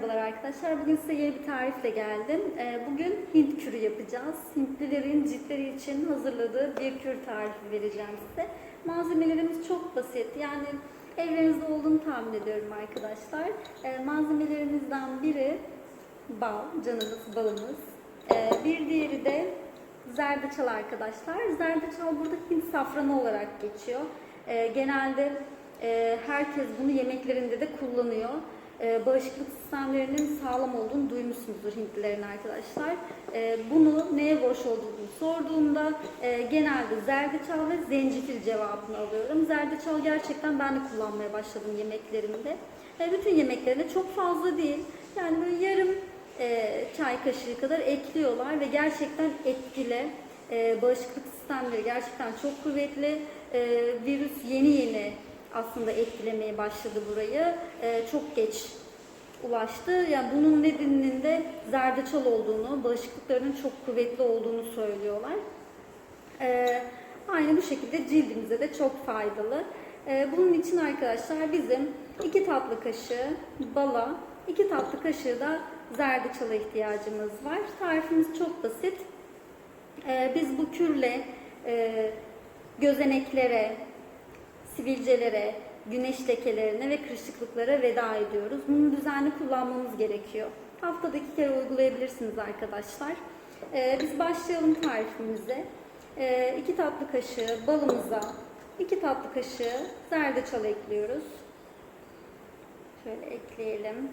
Merhabalar arkadaşlar. Bugün size yeni bir tarifle geldim. Ee, Bugün Hint kürü yapacağız. Hintlilerin ciltleri için hazırladığı bir kür tarifi vereceğim size. Malzemelerimiz çok basit. Yani evlerinizde olduğunu tahmin ediyorum arkadaşlar. Ee, Malzemelerimizden biri bal, canımız, balımız. Ee, Bir diğeri de zerdeçal arkadaşlar. Zerdeçal burada Hint safranı olarak geçiyor. Genelde e, herkes bunu yemeklerinde de kullanıyor. Ee, bağışıklık sistemlerinin sağlam olduğunu duymuşsunuzdur Hintlilerin arkadaşlar. Ee, bunu neye borç olduğunu sorduğumda e, genelde zerdeçal ve zencefil cevabını alıyorum. Zerdeçal gerçekten ben de kullanmaya başladım yemeklerimde. E, bütün yemeklerine çok fazla değil. Yani böyle yarım e, çay kaşığı kadar ekliyorlar ve gerçekten etkili. E, bağışıklık sistemleri gerçekten çok kuvvetli. E, virüs yeni yeni aslında etkilemeye başladı burayı. E, çok geç ulaştı. Yani bunun nedeninin de zerdeçal olduğunu, bağışıklıklarının çok kuvvetli olduğunu söylüyorlar. E, aynı bu şekilde cildimize de çok faydalı. E, bunun için arkadaşlar bizim 2 tatlı kaşığı bala, 2 tatlı kaşığı da zerdeçala ihtiyacımız var. Tarifimiz çok basit. E, biz bu kürle e, gözeneklere, sivilcelere, güneş lekelerine ve kırışıklıklara veda ediyoruz. Bunu düzenli kullanmamız gerekiyor. Haftada iki kere uygulayabilirsiniz arkadaşlar. Ee, biz başlayalım tarifimize. Ee, iki tatlı kaşığı balımıza, iki tatlı kaşığı zerdeçal ekliyoruz. Şöyle ekleyelim.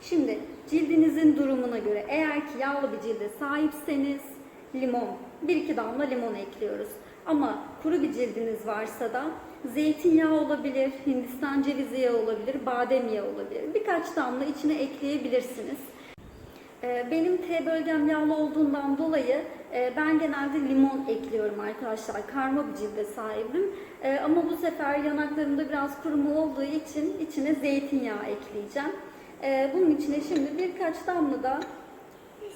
Şimdi cildinizin durumuna göre eğer ki yağlı bir cilde sahipseniz limon, 1-2 damla limon ekliyoruz. Ama kuru bir cildiniz varsa da zeytinyağı olabilir, hindistan cevizi yağı olabilir, badem yağı olabilir. Birkaç damla içine ekleyebilirsiniz. Ee, Benim T bölgem yağlı olduğundan dolayı e, ben genelde limon ekliyorum arkadaşlar. Karma bir cilde sahibim. Ee, Ama bu sefer yanaklarımda biraz kuruma olduğu için içine zeytinyağı ekleyeceğim. Ee, Bunun içine şimdi birkaç damla da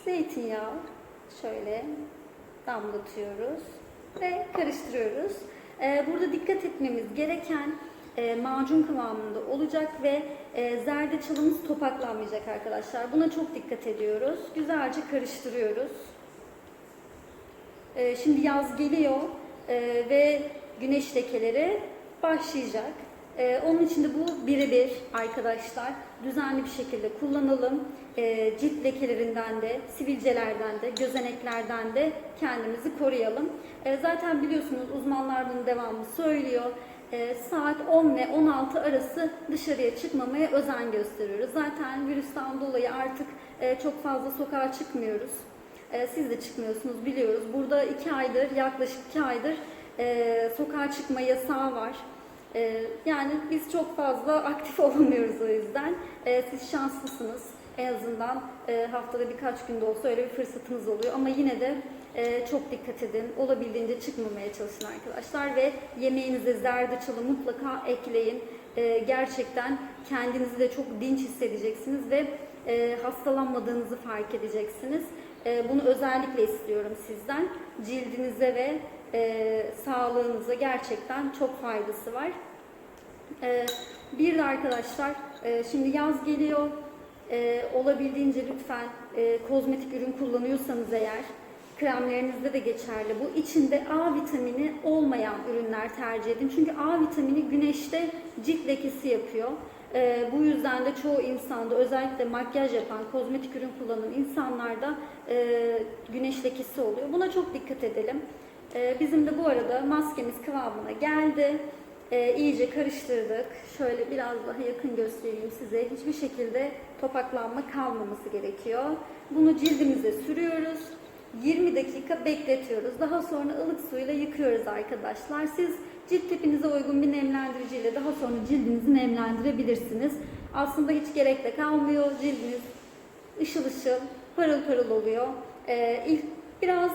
zeytinyağı şöyle damlatıyoruz ve karıştırıyoruz. Ee, Burada dikkat etmemiz gereken e, macun kıvamında olacak ve e, zerdeçalımız topaklanmayacak arkadaşlar. Buna çok dikkat ediyoruz. Güzelce karıştırıyoruz. E, Şimdi yaz geliyor e, ve güneş lekeleri başlayacak. E, Onun için de bu birebir arkadaşlar düzenli bir şekilde kullanalım. E, Cilt lekelerinden de, sivilcelerden de, gözeneklerden de kendimizi koruyalım. E, Zaten biliyorsunuz uzmanlar bunu devamlı söylüyor. E, Saat 10 ve 16 arası dışarıya çıkmamaya özen gösteriyoruz. Zaten virüsten dolayı artık e, çok fazla sokağa çıkmıyoruz. E, Siz de çıkmıyorsunuz biliyoruz. Burada iki aydır, yaklaşık iki aydır e, sokağa çıkma yasağı var. E, Yani biz çok fazla aktif olamıyoruz o yüzden. E, Siz şanslısınız. En azından e, haftada birkaç günde olsa öyle bir fırsatınız oluyor. Ama yine de e, çok dikkat edin. Olabildiğince çıkmamaya çalışın arkadaşlar. Ve yemeğinize zerdeçalı mutlaka ekleyin. E, Gerçekten kendinizi de çok dinç hissedeceksiniz ve e, hastalanmadığınızı fark edeceksiniz. E, Bunu özellikle istiyorum sizden. Cildinize ve e, sağlığınıza gerçekten çok faydası var. E, Bir de arkadaşlar e, şimdi yaz geliyor. E, olabildiğince lütfen e, kozmetik ürün kullanıyorsanız eğer kremlerinizde de geçerli bu. İçinde A vitamini olmayan ürünler tercih edin. Çünkü A vitamini güneşte cilt lekesi yapıyor. Ee, bu yüzden de çoğu insanda özellikle makyaj yapan, kozmetik ürün kullanan insanlarda e, güneş lekesi oluyor. Buna çok dikkat edelim. Ee, bizim de bu arada maskemiz kıvamına geldi. Ee, iyice karıştırdık. Şöyle biraz daha yakın göstereyim size. Hiçbir şekilde topaklanma kalmaması gerekiyor. Bunu cildimize sürüyoruz. 20 dakika bekletiyoruz. Daha sonra ılık suyla yıkıyoruz arkadaşlar. Siz cilt tipinize uygun bir nemlendiriciyle daha sonra cildinizi nemlendirebilirsiniz. Aslında hiç gerek de kalmıyor. Cildiniz ışıl ışıl, parıl parıl oluyor. Ee, ilk biraz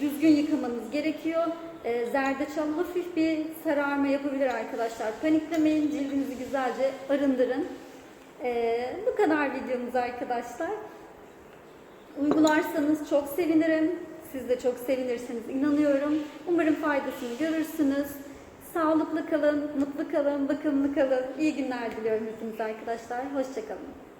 düzgün yıkamanız gerekiyor. Ee, zerdeçal hafif bir sararma yapabilir arkadaşlar. Paniklemeyin, cildinizi güzelce arındırın. Ee, bu kadar videomuz arkadaşlar. Uygularsanız çok sevinirim. Siz de çok sevinirsiniz inanıyorum. Umarım faydasını görürsünüz. Sağlıklı kalın, mutlu kalın, bakımlı kalın. İyi günler diliyorum hepinize arkadaşlar. Hoşçakalın.